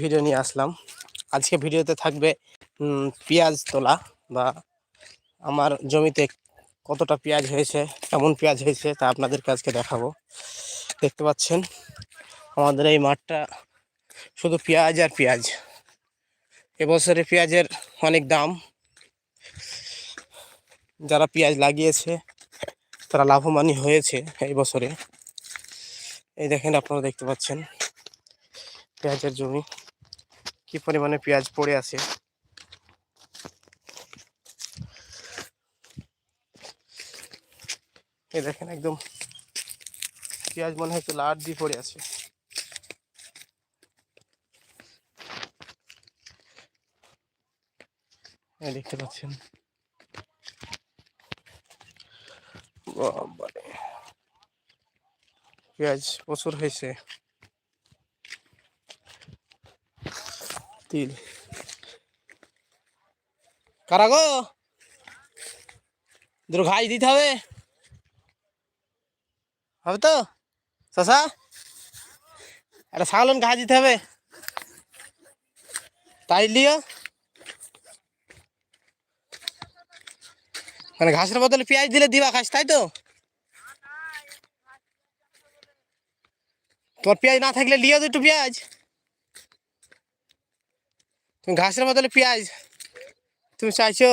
Video নিয়ে আসলাম। আজকে ভিডিওতে থাকবে পেঁয়াজ তোলা বা আমার জমিতে কতটা পেঁয়াজ হয়েছে, কেমন পেঁয়াজ হয়েছে তা আপনাদেরকে আজকে দেখাবো। দেখতে পাচ্ছেন, আমাদের এই মাঠটা শুধু পেঁয়াজ আর পেঁয়াজ। এবছরে পেঁয়াজের অনেক দাম। যারা পেঁয়াজ লাগিয়েছে, তারা লাভবানই হয়েছে এই বছরে। এই দেখেন, আপনারা দেখতে পাচ্ছেন পেঁয়াজের জমি। কি পরিমাণে পেঁয়াজ পড়ে আছে? এই দেখেন একদম পেঁয়াজ মনে হয় একটু লাট দিয়ে পড়ে আছে। দেখতে পাচ্ছেন। পেঁয়াজ প্রচুর হয়েছে। তিল কারা গো? দুটো ঘাস দিতে হবে। হবে তো? চাষা একটা ছাগলন ঘাস দিতে হবে। তাই লিও। মানে ঘাসের বদলে পেঁয়াজ দিলে দিবা ঘাস, তাই তো? তোমার পেঁয়াজ না থাকলে লিও দুটো পেঁয়াজ। ঘাসের বদলে পেঁয়াজ তুমি চাইছো